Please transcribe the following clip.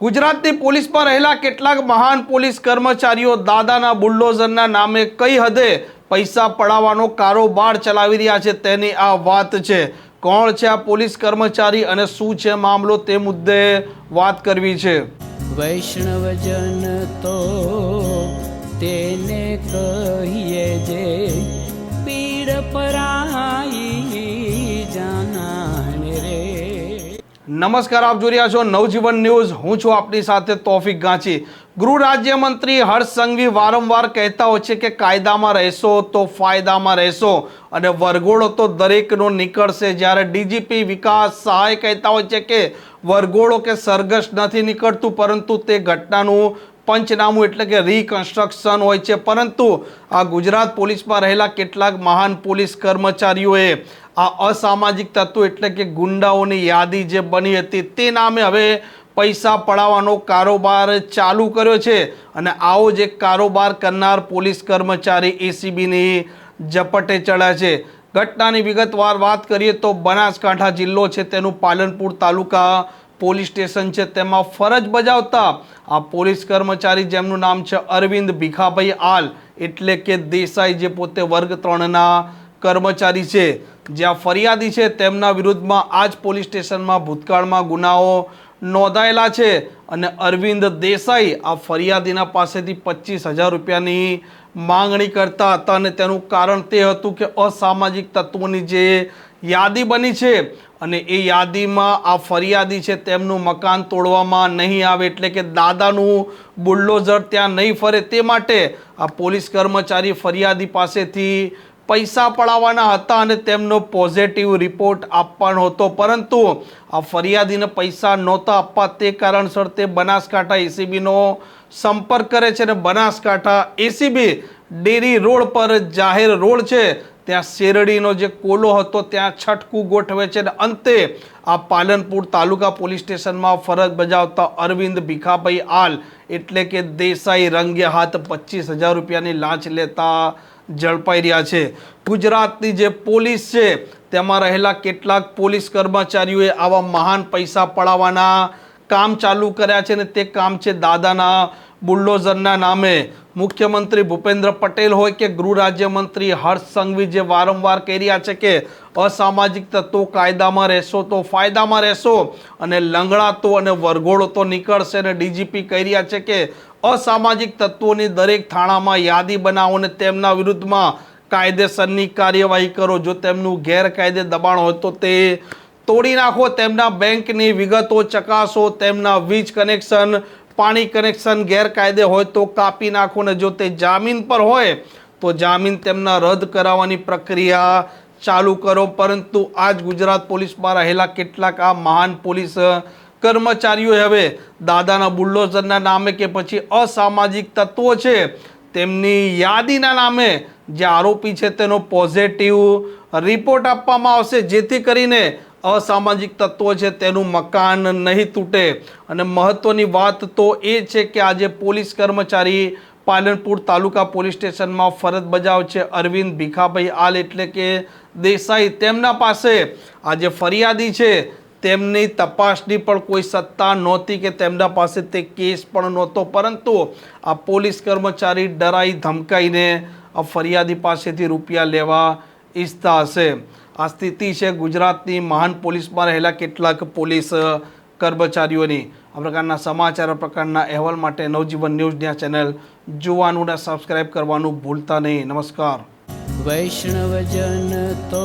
ગુજરાતની પોલીસમાં રહેલા કેટલાક મહાન પોલીસ કર્મચારીઓ દાદાના બુલડોઝરના નામે કઈ હદે પૈસા પડાવવાનો કારોબાર ચલાવી રહ્યા છે તેની આ વાત છે. કોણ છે આ પોલીસ કર્મચારી અને શું છે મામલો તે મુદ્દે વાત કરવી છે. વૈષ્ણવજન તો તેને કહીએ જે પીડ પરાઈ નમસ્કાર, આપ જોઈ રહ્યા છો નવજીવન ન્યૂઝ. હું છું આપની સાથે તોફિક ગાંચી. ગૃહ રાજ્યમંત્રી હર્ષ સંઘવી વારંવાર કહેતા હોય છે કે કાયદામાં રહેશો તો ફાયદામાં રહેશો અને વરઘોડો તો દરેકનો નીકળશે. જ્યારે ડીજીપી વિકાસ સહાય કહેતા હોય છે કે વરઘોડો કે સરઘસ નથી નીકળતું, પરંતુ તે ઘટનાનું પંચનામું એટલે કે રિકન્સ્ટ્રક્શન હોય છે. પરંતુ આ ગુજરાત પોલીસમાં રહેલા કેટલાક મહાન પોલીસ કર્મચારીઓએ આ અસામાજિક તત્વો એટલે કે ગુંડાઓની યાદી જે બની હતી તે નામે હવે પૈસા પડાવવાનો કારોબાર ચાલુ કર્યો છે. અને આવો જ એક કારોબાર કરનાર પોલીસ કર્મચારી એસીબીની ઝપટે ચડ્યા છે. ઘટનાની વિગતવાર વાત કરીએ તો બનાસકાંઠા જિલ્લો છે. તેનું પાલનપુર તાલુકા પોલીસ સ્ટેશન છે, તેમાં ફરજ બજાવતા આ પોલીસ કર્મચારી જેમનું નામ છે અરવિંદ ભીખાભાઈ આલ, એટલે કે દેસાઈ જે પોતે વર્ગ ત્રણના કર્મચારી છે, જ્યાં ફરિયાદી છે, તેમના વિરુદ્ધમાં આ જ પોલીસ સ્ટેશનમાં ભૂતકાળમાં ગુનાઓ નોંધાયેલા છે અને અરવિંદ દેસાઈ આ ફરિયાદીના પાસેથી પચીસ હજાર રૂપિયાની માંગણી કરતા હતા અને તેનું કારણ તે હતું કે અસામાજિક તત્વોની જે યાદી બની છે અને એ યાદીમાં આ ફરિયાદી છે તેમનું મકાન તોડવામાં નહીં આવે એટલે કે દાદાનું બુલડોઝર ત્યાં નહીં ફરે તે માટે આ પોલીસ કર્મચારી ફરિયાદી પાસેથી પૈસા પડાવવાના હતા અને તેમનો પોઝિટિવ રિપોર્ટ આપવાનો હતો. પરંતુ આ ફરિયાદીને પૈસા નહોતા આપવા તે કારણસર તે બનાસકાંઠા એસીબીનો સંપર્ક કરે છે અને બનાસકાંઠા એસીબી ડેરી રોડ પર જાહેર રોડ છે. ત્યાં શેરડીનો જે કોલો હતો ત્યાં છટકું ગોઠવે છે અને અંતે આ પાલનપુર તાલુકા પોલીસ સ્ટેશનમાં ફરજ બજાવતા અરવિંદ ભીખાભાઈ આલ એટલે કે દેસાઈ રંગે હાથ પચીસ હજાર રૂપિયાની લાંચ લેતા ઝડપાઈ રહ્યા છે. ગુજરાતની જે પોલીસ છે, તેમાં રહેલા કેટલાક પોલીસ કર્મચારીઓએ આવા મહાન પૈસા પડાવવાના કામ ચાલુ કર્યા છે અને તે કામ છે દાદાના બુલડોઝરના નામે. મુખ્યમંત્રી ભૂપેન્દ્ર પટેલ હોય કે ગૃહ રાજ્યમંત્રી હર્ષ સંઘવી જે વારંવાર કહી રહ્યા છે કે અસામાજિક તત્વો કાયદામાં રહેશો તો ફાયદામાં રહેશો અને લંગડાતો અને વરઘોડો તો નીકળશે. અને ડીજીપી કહી રહ્યા છે કે અસામાજિક તત્વોની દરેક થાણામાં યાદી બનાવો અને તેમના વિરુદ્ધમાં કાયદેસરની કાર્યવાહી કરો. જો તેમનું ગેરકાયદે દબાણ હોય તો તે તોડી નાખો. તેમના બેંકની વિગતો ચકાસો. તેમના વીજ કનેક્શન, પાણી કનેક્શન ગેરકાયદે હોય તો કાપી નાખો ને જો તે જામીન પર હોય તો જામીન તેમના રદ કરાવવાની પ્રક્રિયા ચાલુ કરો. પરંતુ આજ ગુજરાત પોલીસમાં રહેલા કેટલાક આ મહાન પોલીસ કર્મચારીઓએ હવે દાદાના બુલ્ડોઝરના નામે કે પછી અસામાજિક તત્વો છે, તેમની યાદીના નામે જે આરોપી છે તેનો પોઝિટિવ રિપોર્ટ આપવામાં આવશે, જેથી કરીને અસામાજિક તત્વો છે તેનું મકાન નહીં તૂટે. અને મહત્વની વાત તો એ છે કે આજે પોલીસ કર્મચારી પાલનપુર તાલુકા પોલીસ સ્ટેશનમાં ફરજ બજાવ છે અરવિંદ ભીખાભાઈ આલ એટલે કે દેસાઈ. તેમના પાસે આજે ફરિયાદી છે તેમની તપાસની પણ કોઈ સત્તા નહોતી કે તેમના પાસે તે કેસ પણ નહોતો. પરંતુ આ પોલીસ કર્મચારી ડરાઈ ધમકાઈને આ ફરિયાદી પાસેથી રૂપિયા લેવા ઈચ્છતા હશે. આ સ્થિતિ છે ગુજરાતની મહાન પોલીસમાં રહેલા કેટલાક પોલીસ કર્મચારીઓની. આ પ્રકારના સમાચાર પ્રકારના અહેવાલ માટે નવજીવન ન્યૂઝની આ ચેનલ જોવાનું ને સબસ્ક્રાઈબ કરવાનું ભૂલતા નહીં. નમસ્કાર. વૈષ્ણવજન તો